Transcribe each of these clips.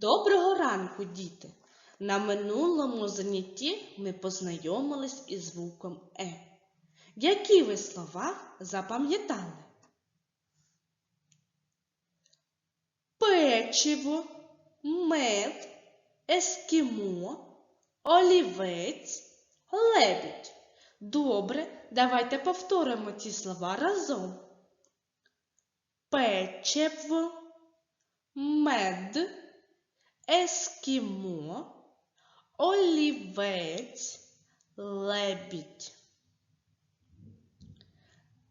Доброго ранку, діти! На минулому занятті ми познайомились із звуком Е. Які ви слова запам'ятали? Печиво, мед, ескімо, олівець, лебідь. Добре, давайте повторимо ці слова разом. Печиво, мед, ескімо, олівець, лебідь.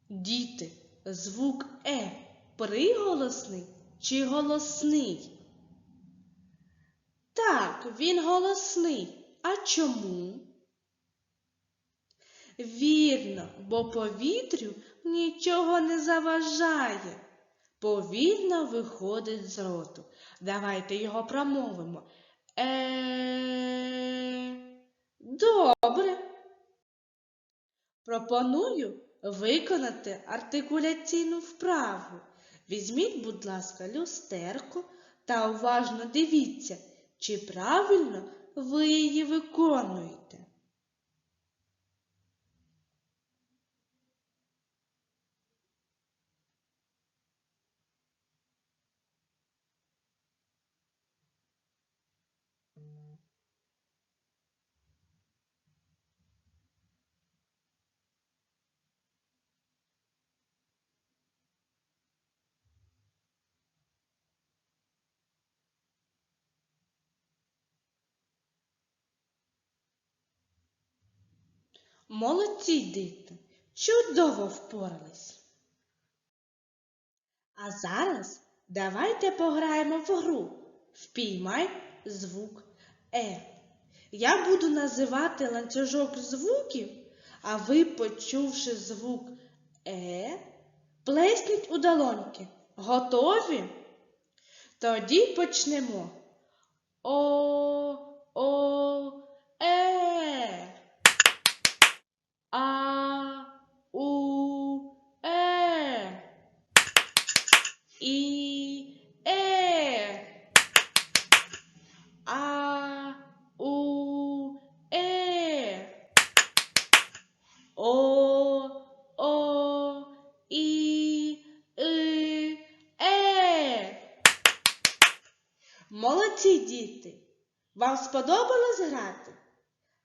Діти, звук Е приголосний чи голосний? Так, він голосний. А чому? Вірно, бо повітрю нічого не заважає. Повільно виходить з роту. Давайте його промовимо. Е. Добре. Пропоную виконати артикуляційну вправу. Візьміть, будь ласка, люстерку та уважно дивіться, чи правильно ви її виконуєте. Молодці діти, чудово впорались. А зараз давайте пограємо в гру. Впіймай звук Е. Я буду називати ланцюжок звуків, а ви, почувши звук Е, плесніть у долоньки. Готові? Тоді почнемо. О, о, е. А, у, е. І, е. А, у, е. О, о, і, и, е. Молодці діти! Вам сподобалось грати?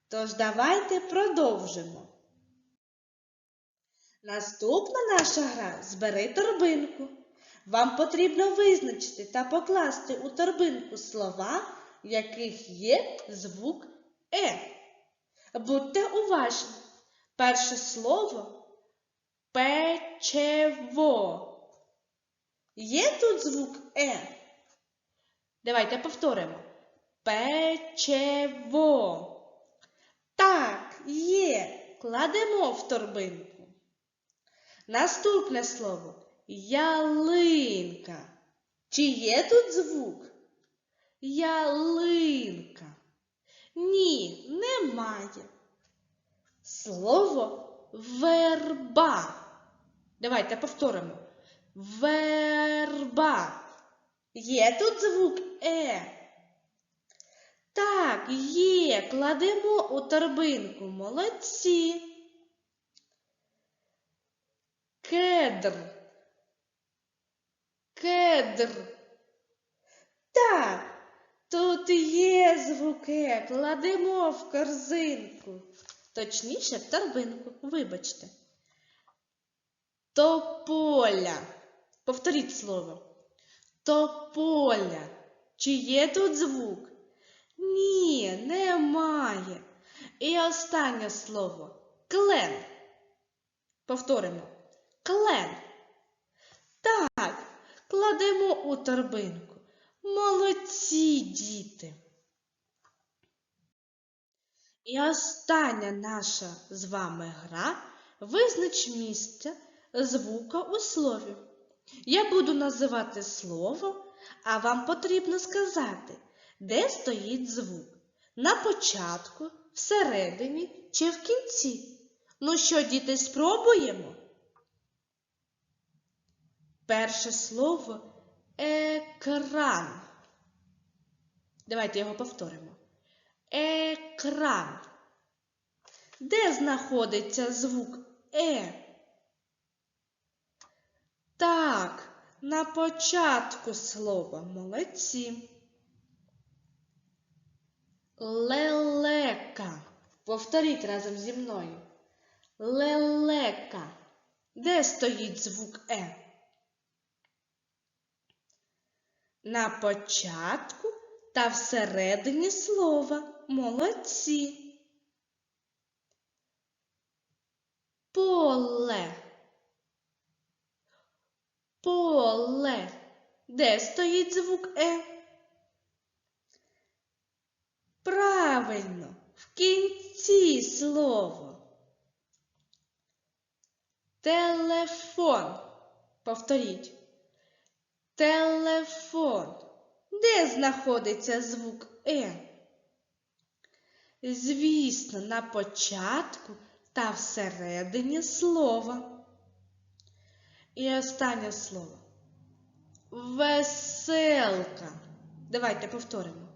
Тож давайте продовжимо. Наступна наша гра збери торбинку. Вам потрібно визначити та покласти у торбинку слова, в яких є звук Е. Будьте уважні. Перше слово печево. Є тут звук Е? Давайте повторимо. Печево. Так, є. Кладемо в торбинку. Наступне слово ялинка. Чи є тут звук? Ялинка. Ні, немає. Слово верба. Давайте повторимо. Верба. Є тут звук Е. Так, є. Кладемо у торбинку. Молодці. Кедр. Кедр. Так, тут є звуки. Кладемо в корзинку. Точніше, в торбинку. Вибачте. Тополя. Повторіть слово. Тополя. Чи є тут звук? Ні, немає. І останнє слово клен. Повторимо. Клен. Так, кладемо у торбинку. Молодці діти. І остання наша з вами гра визнач місце звука у слові. Я буду називати слово, а вам потрібно сказати, де стоїть звук. На початку, всередині чи в кінці. Ну що, діти, спробуємо? Перше слово екран. Давайте його повторимо. Екран. Де знаходиться звук Е? Так, на початку слова молодці. Лелека. Повторіть разом зі мною. Лелека. Де стоїть звук Е? На початку та всередині слова. Молодці. Поле. Поле. Де стоїть звук Е? Правильно, в кінці слова. Телефон. Повторіть. Телефон. Де знаходиться звук Е? Звісно, на початку та всередині слова. І останнє слово. Веселка. Давайте повторимо.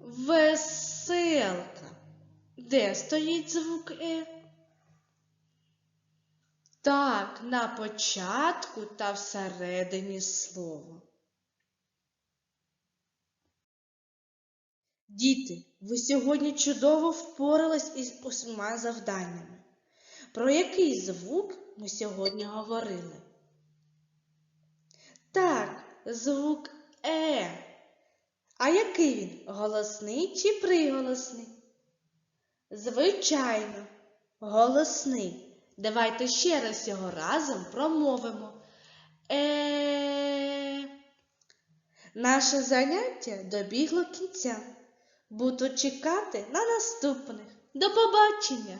Веселка. Де стоїть звук Е? Так, на початку та всередині слова. Діти, ви сьогодні чудово впорались із усіма завданнями. Про який звук ми сьогодні говорили? Так, звук Е. А який він? Голосний чи приголосний? Звичайно, голосний. Давайте ще раз його разом промовимо. Е. Наше заняття добігло кінця. Буду чекати на наступних. До побачення!